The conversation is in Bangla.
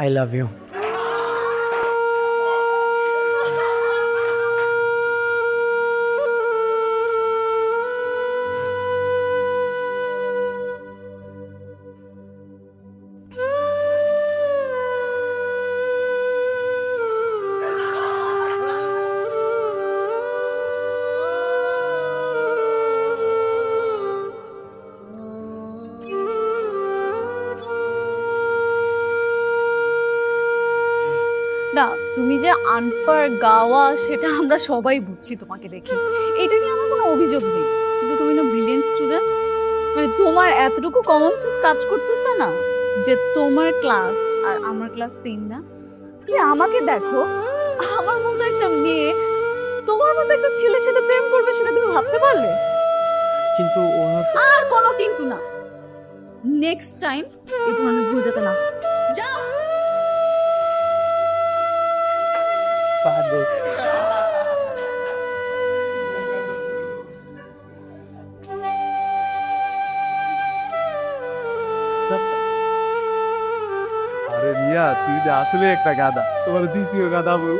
I love you. না তুমি যে আনফার গাওয়া সেটা আমরা সবাই বুঝছি তোমাকে দেখে। এটা নিয়ে আমার কোনো অভিযোগ নেই। কিন্তু তুমি না ব্রিলিয়েন্ট স্টুডেন্ট মানে তোমার এতটুকু কমন সেন্স কাজ করতেছে না যে তোমার ক্লাস আর আমার ক্লাস সেম না? তুমি আমাকে দেখো আমার মতো একটা মেয়ে তোমার মতো একটা ছেলের সাথে প্রেম করবে সেটা তুমি ভাবতে পারলে? কিন্তু আর কোনো কিন্তু না। নেক্সট টাইম এই ধরনের ভুল যাতে না যাও! পাগল। আরে মিয়া তুই আসলে একটা গাদা তোমার দিছিও গাদা বউ।